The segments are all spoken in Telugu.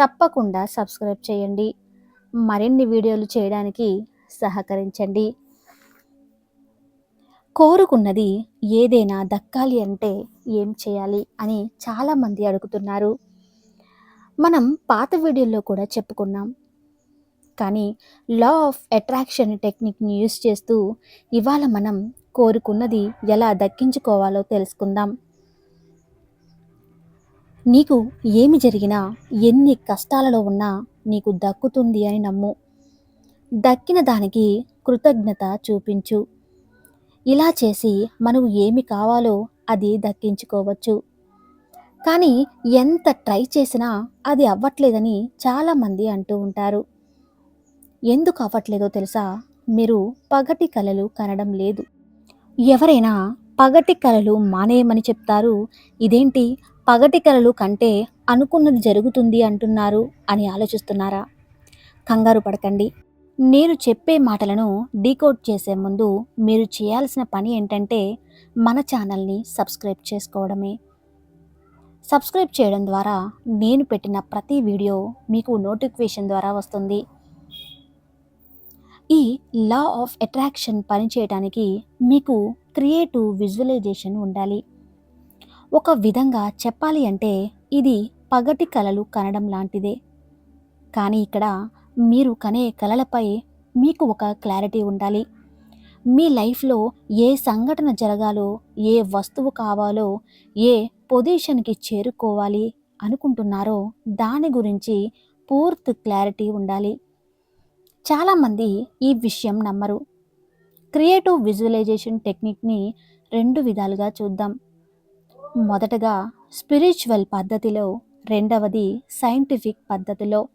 తప్పకుండా సబ్స్క్రైబ్ చేయండి. మరిన్ని వీడియోలు చేయడానికి సహకరించండి. కోరుకున్నది ఏదైనా దక్కాలి అంటే ఏం చేయాలి అని చాలామంది అడుగుతున్నారు. మనం పాత వీడియోల్లో కూడా చెప్పుకున్నాం. కానీ లా ఆఫ్ అట్రాక్షన్ టెక్నిక్ని యూస్ చేస్తూ ఇవాళ మనం కోరుకున్నది ఎలా దక్కించుకోవాలో తెలుసుకుందాం. నీకు ఏమి జరిగినా ఎన్ని కష్టాలలో ఉన్నా నీకు దక్కుతుంది అని నమ్ము. దక్కిన దానికి కృతజ్ఞత చూపించు. ఇలా చేసి మనకు ఏమి కావాలో అది దక్కించుకోవచ్చు. కానీ ఎంత ట్రై చేసినా అది అవ్వట్లేదని చాలామంది అంటూ ఉంటారు. ఎందుకు అవ్వట్లేదో తెలుసా? మీరు పగటి కలలు కనడం లేదు. ఎవరైనా పగటి కలలు మానేయమని చెప్తారు. ఇదేంటి? పగటి కలలు కంటే అనుకున్నది జరుగుతుంది అంటున్నారు అని ఆలోచిస్తున్నారా? కంగారు పడకండి. నేను చెప్పే మాటలను డీకోడ్ చేసే ముందు మీరు చేయాల్సిన పని ఏంటంటే మన ఛానల్ని సబ్స్క్రైబ్ చేసుకోవడమే. సబ్స్క్రైబ్ చేయడం ద్వారా నేను పెట్టిన ప్రతి వీడియో మీకు నోటిఫికేషన్ ద్వారా వస్తుంది. ఈ లా ఆఫ్ అట్రాక్షన్ పనిచేయడానికి మీకు క్రియేటివ్ విజువలైజేషన్ ఉండాలి. ఒక విధంగా చెప్పాలి అంటే ఇది పగటి కలలు కనడం లాంటిదే. కానీ ఇక్కడ మీరు కనే కలలపై మీకు ఒక క్లారిటీ ఉండాలి. మీ లైఫ్లో ఏ సంఘటన జరగాలో ఏ వస్తువు కావాలో ఏ పొజిషన్కి చేరుకోవాలి అనుకుంటున్నారో దాని గురించి పూర్తి క్లారిటీ ఉండాలి. చాలామంది ఈ విషయం నమ్మరు. క్రియేటివ్ విజువలైజేషన్ టెక్నిక్ని రెండు విధాలుగా చూద్దాం. మొదటగా స్పిరిచువల్ పద్ధతిలో రెండవది సైంటిఫిక్ పద్ధతిలో.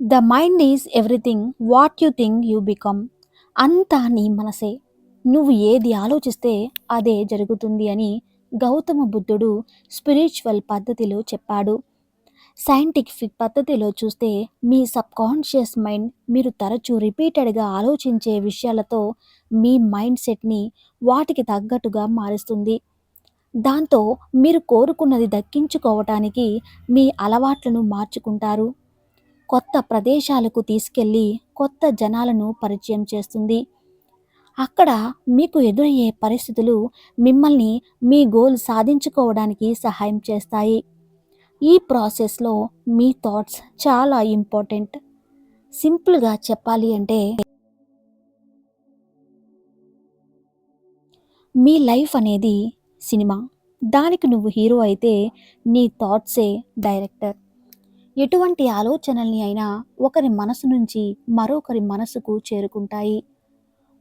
The mind is everything what you think you become. అంతా నీ మనసే. నువ్వు ఏది ఆలోచిస్తే అదే జరుగుతుంది అని గౌతమ బుద్ధుడు స్పిరిచువల్ పద్ధతిలో చెప్పాడు. సైంటిఫిక్ పద్ధతిలో చూస్తే మీ సబ్కాన్షియస్ మైండ్ మీరు తరచూ రిపీటెడ్గా ఆలోచించే విషయాలతో మీ మైండ్ సెట్ని వాటికి తగ్గట్టుగా మారుస్తుంది. దాంతో మీరు కోరుకున్నది దక్కించుకోవటానికి మీ అలవాట్లను మార్చుకుంటారు. కొత్త ప్రదేశాలకు తీసుకెళ్ళి కొత్త జనాలను పరిచయం చేస్తుంది. అక్కడ మీకు ఎదురయ్యే పరిస్థితులు మిమ్మల్ని మీ గోల్ సాధించుకోవడానికి సహాయం చేస్తాయి. ఈ ప్రాసెస్లో మీ థాట్స్ చాలా ఇంపార్టెంట్. సింపుల్గా చెప్పాలి అంటే మీ లైఫ్ అనేది సినిమా. దానికి నువ్వు హీరో అయితే నీ థాట్సే డైరెక్టర్. ఎటువంటి ఆలోచనల్ని అయినా ఒకరి మనసు నుంచి మరొకరి మనసుకు చేరుకుంటాయి.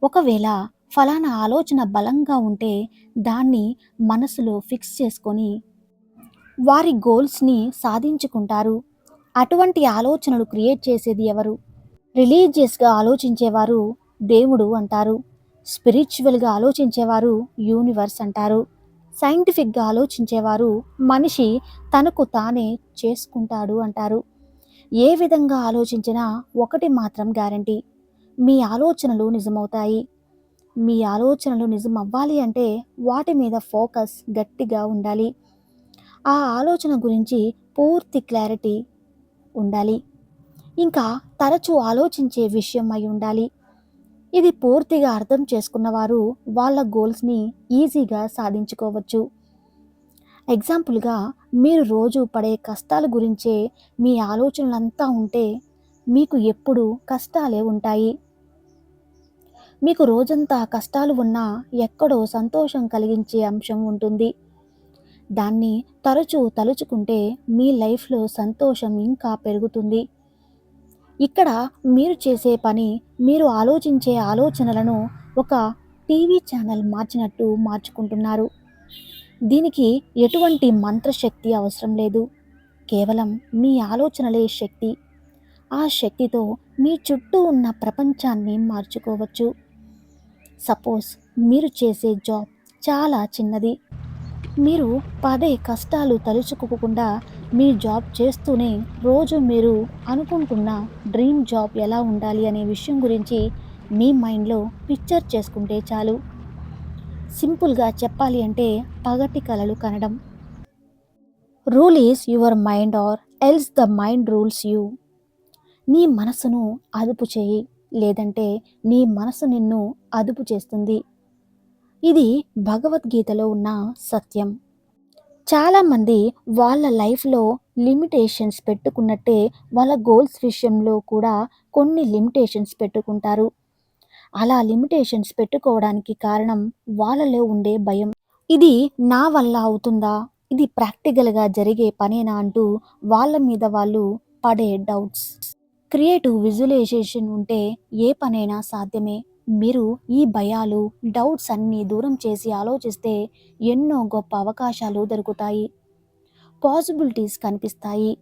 ఒకవేళ ఫలానా ఆలోచన బలంగా ఉంటే దాన్ని మనసులో ఫిక్స్ చేసుకొని వారి గోల్స్ని సాధించుకుంటారు. అటువంటి ఆలోచనలు క్రియేట్ చేసేది ఎవరు? రిలీజియస్గా ఆలోచించేవారు దేవుడు అంటారు. స్పిరిచువల్గా ఆలోచించేవారు యూనివర్స్ అంటారు. సైంటిఫిక్గా ఆలోచించేవారు మనిషి తనకు తానే చేసుకుంటాడు అంటారు. ఏ విధంగా ఆలోచించినా ఒకటి మాత్రం గ్యారంటీ మీ ఆలోచనలు నిజమవుతాయి. మీ ఆలోచనలు నిజం అవ్వాలి అంటే వాటి మీద ఫోకస్ గట్టిగా ఉండాలి. ఆ ఆలోచన గురించి పూర్తి క్లారిటీ ఉండాలి. ఇంకా తరచూ ఆలోచించే విషయం అయి ఉండాలి. ఇది పూర్తిగా అర్థం చేసుకున్నవారు వాళ్ళ గోల్స్ని ఈజీగా సాధించుకోవచ్చు. ఎగ్జాంపుల్గా మీరు రోజు పడే కష్టాల గురించే మీ ఆలోచనలంతా ఉంటే మీకు ఎప్పుడు కష్టాలే ఉంటాయి. మీకు రోజంతా కష్టాలు ఉన్నా ఎక్కడో సంతోషం కలిగించే అంశం ఉంటుంది. దాన్ని తరచూ తలుచుకుంటే మీ లైఫ్లో సంతోషం ఇంకా పెరుగుతుంది. ఇక్కడ మీరు చేసే పని మీరు ఆలోచించే ఆలోచనలను ఒక టీవీ ఛానల్ మార్చినట్టు మార్చుకుంటున్నారు. దీనికి ఎటువంటి మంత్రశక్తి అవసరం లేదు. కేవలం మీ ఆలోచనలే శక్తి. ఆ శక్తితో మీ చుట్టూ ఉన్న ప్రపంచాన్ని మార్చుకోవచ్చు. సపోజ్ మీరు చేసే జాబ్ చాలా చిన్నది. మీరు పదే కష్టాలు తలుచుకోకుండా మీ జాబ్ చేస్తూనే రోజు మీరు అనుకుంటున్న డ్రీమ్ జాబ్ ఎలా ఉండాలి అనే విషయం గురించి మీ మైండ్లో పిక్చర్ చేసుకుంటే చాలు. సింపుల్గా చెప్పాలి అంటే పగటి కలలు కనడం. Rule is your mind or else the mind rules you. నీ మనసును అదుపు చేయి లేదంటే నీ మనసు నిన్ను అదుపు చేస్తుంది. ఇది భగవద్గీతలో ఉన్న సత్యం. చాలామంది వాళ్ళ లైఫ్లో లిమిటేషన్స్ పెట్టుకున్నట్టే వాళ్ళ గోల్స్ విషయంలో కూడా కొన్ని లిమిటేషన్స్ పెట్టుకుంటారు. అలా లిమిటేషన్స్ పెట్టుకోవడానికి కారణం వాళ్ళలో ఉండే భయం. ఇది నా వల్ల అవుతుందా? ఇది ప్రాక్టికల్గా జరిగే పనేనా అంటూ వాళ్ళ మీద వాళ్ళు పడే డౌట్స్. క్రియేటివ్ విజువలైజేషన్ ఉంటే ఏ పనైనా సాధ్యమే. మీరు ఈ భయాలు డౌట్స్ అన్నీ దూరం చేసి ఆలోచిస్తే ఎన్నో గొప్ప అవకాశాలు దొరుకుతాయి. పాసిబిలిటీస్ కనిపిస్తాయి.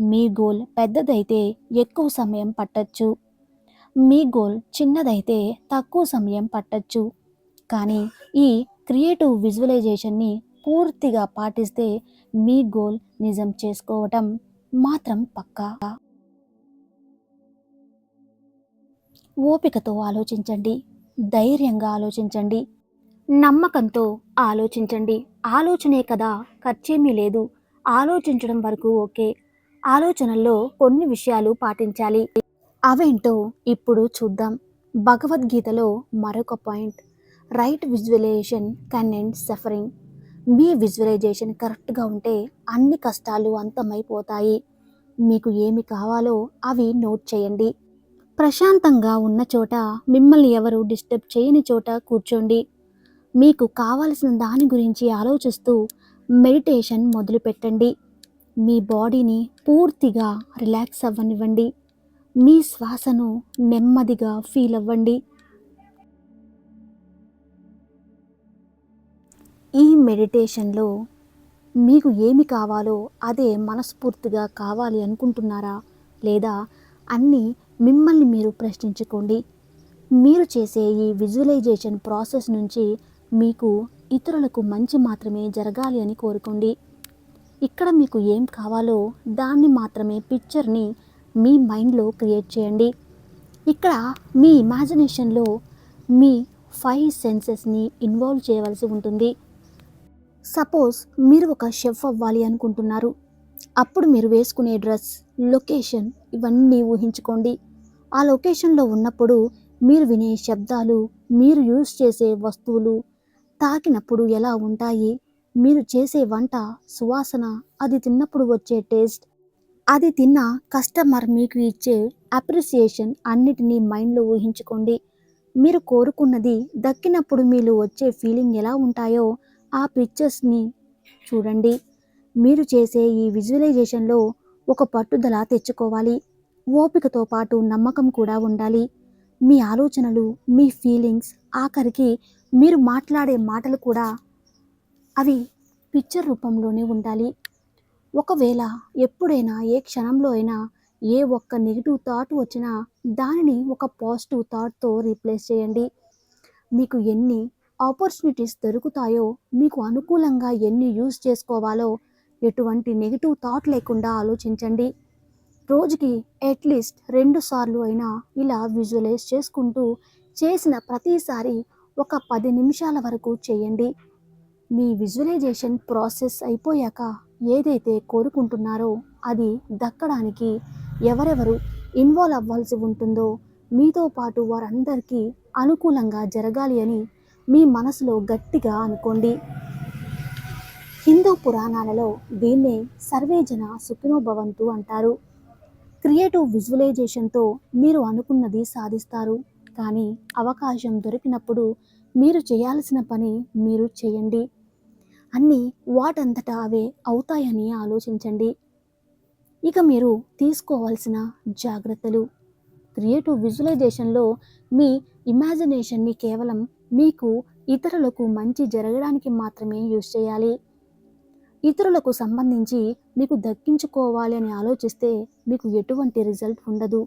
మీ గోల్ పెద్దదైతే ఎక్కువ సమయం పట్టచ్చు. మీ గోల్ చిన్నదైతే తక్కువ సమయం పట్టచ్చు. కానీ ఈ క్రియేటివ్ విజువలైజేషన్ని పూర్తిగా పాటిస్తే మీ గోల్ నిజం చేసుకోవటం మాత్రం పక్కా. ఓపికతో ఆలోచించండి. ధైర్యంగా ఆలోచించండి. నమ్మకంతో ఆలోచించండి. ఆలోచనే కదా ఖర్చేమీ లేదు. ఆలోచించడం వరకు ఓకే. ఆలోచనల్లో కొన్ని విషయాలు పాటించాలి. అవేంటో ఇప్పుడు చూద్దాం. భగవద్గీతలో మరొక point. Right visualisation can end suffering me visualisation కరెక్ట్గా ఉంటే అన్ని కష్టాలు అంతమైపోతాయి. మీకు ఏమి కావాలో అవి నోట్ చేయండి. ప్రశాంతంగా ఉన్న చోట మిమ్మల్ని ఎవరు డిస్టర్బ్ చేయని చోట కూర్చోండి. మీకు కావలసిన దాని గురించి ఆలోచిస్తూ మెడిటేషన్ మొదలుపెట్టండి. మీ బాడీని పూర్తిగా రిలాక్స్ అవ్వనివ్వండి. మీ శ్వాసను నెమ్మదిగా ఫీల్ అవ్వండి. ఈ మెడిటేషన్లో మీకు ఏమి కావాలో అదే మనస్ఫూర్తిగా కావాలి అనుకుంటున్నారా? లేదా అన్నీ మిమ్మల్ని మీరు ప్రశ్నించుకోండి. మీరు చేసే ఈ విజువలైజేషన్ ప్రాసెస్ నుంచి మీకు ఇతరులకు మంచి మాత్రమే జరగాలి అని కోరుకోండి. ఇక్కడ మీకు ఏం కావాలో దాన్ని మాత్రమే పిక్చర్ని మీ మైండ్లో క్రియేట్ చేయండి. ఇక్కడ మీ ఇమాజినేషన్లో మీ ఫైవ్ సెన్సెస్ని ఇన్వాల్వ్ చేయవలసి ఉంటుంది. సపోజ్ మీరు ఒక షెఫ్ అవ్వాలి అనుకుంటున్నారు. అప్పుడు మీరు వేసుకునే డ్రెస్ లొకేషన్ ఇవన్నీ ఊహించుకోండి. ఆ లొకేషన్లో ఉన్నప్పుడు మీరు వినే శబ్దాలు మీరు యూజ్ చేసే వస్తువులు తాకినప్పుడు ఎలా ఉంటాయి? మీరు చేసే వంట సువాసన అది తిన్నప్పుడు వచ్చే టేస్ట్ అది తిన్న కస్టమర్ మీకు ఇచ్చే అప్రిసియేషన్ అన్నిటినీ మైండ్లో ఊహించుకోండి. మీరు కోరుకున్నది దక్కినప్పుడు మీరు వచ్చే ఫీలింగ్ ఎలా ఉంటాయో ఆ పిక్చర్స్ని చూడండి. మీరు చేసే ఈ విజువలైజేషన్లో ఒక పట్టుదల తెచ్చుకోవాలి. ఓపికతో పాటు నమ్మకం కూడా ఉండాలి. మీ ఆలోచనలు మీ ఫీలింగ్స్ ఆఖరికి మీరు మాట్లాడే మాటలు కూడా అవి పిక్చర్ రూపంలోనే ఉండాలి. ఒకవేళ ఎప్పుడైనా ఏ క్షణంలో అయినా ఏ ఒక్క నెగిటివ్ థాట్ వచ్చినా దానిని ఒక పాజిటివ్ థాట్తో రీప్లేస్ చేయండి. మీకు ఎన్ని ఆపర్చునిటీస్ దొరుకుతాయో మీకు అనుకూలంగా ఎన్ని యూజ్ చేసుకోవాలో ఎటువంటి నెగిటివ్ థాట్ లేకుండా ఆలోచించండి. రోజుకి అట్లీస్ట్ రెండు సార్లు అయినా ఇలా విజువలైజ్ చేసుకుంటూ చేసిన ప్రతిసారి ఒక పది నిమిషాల వరకు చేయండి. మీ విజువలైజేషన్ ప్రాసెస్ అయిపోయాక ఏదైతే కోరుకుంటున్నారో అది దక్కడానికి ఎవరెవరు ఇన్వాల్వ్ అవ్వాల్సి ఉంటుందో మీతో పాటు వారందరికీ అనుకూలంగా జరగాలి అని మీ మనసులో గట్టిగా అనుకోండి. హిందూ పురాణాలలో దీన్నే సర్వేజన సుఖినోభవంతు అంటారు. క్రియేటివ్ విజువలైజేషన్తో మీరు అనుకున్నది సాధిస్తారు. కానీ అవకాశం దొరికినప్పుడు మీరు చేయాల్సిన పని మీరు చేయండి. అన్నీ వాటంతటా అవే అవుతాయని ఆలోచించండి. ఇక మీరు తీసుకోవాల్సిన జాగ్రత్తలు. క్రియేటివ్ విజువలైజేషన్లో మీ ఇమాజినేషన్ని కేవలం మీకు ఇతరులకు మంచి జరగడానికి మాత్రమే యూజ్ చేయాలి. ఇతరులకు సంబంధించి మీకు దక్కించుకోవాలి అని ఆలోచిస్తే మీకు ఎటువంటి రిజల్ట్ ఉండదు.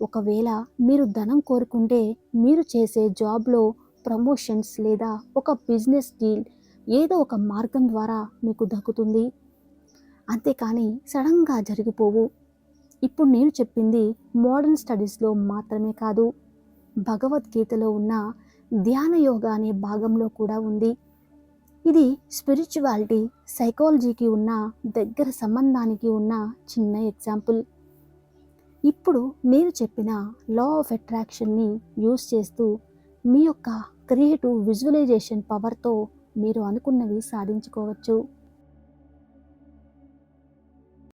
ఒకవేళ మీరు ధనం కోరుకుంటే మీరు చేసే జాబ్లో ప్రమోషన్స్ లేదా ఒక బిజినెస్ డీల్ ఏదో ఒక మార్గం ద్వారా మీకు దక్కుతుంది. అంతేకాని సడన్గా జరిగిపోవు. ఇప్పుడు నేను చెప్పింది మోడర్న్ స్టడీస్లో మాత్రమే కాదు. భగవద్గీతలో ఉన్న ధ్యాన యోగా అనే భాగంలో కూడా ఉంది. ఇది స్పిరిచువాలిటీ సైకాలజీకి ఉన్న దగ్గర సంబంధానికి ఉన్న చిన్న ఎగ్జాంపుల్ ఇప్పుడు నేను చెప్పిన లా ఆఫ్ అట్రాక్షన్ని యూస్ చేస్తూ మీ యొక్క క్రియేటివ్ విజువలైజేషన్ పవర్తో మీరు అనుకున్నవి సాధించుకోవచ్చు.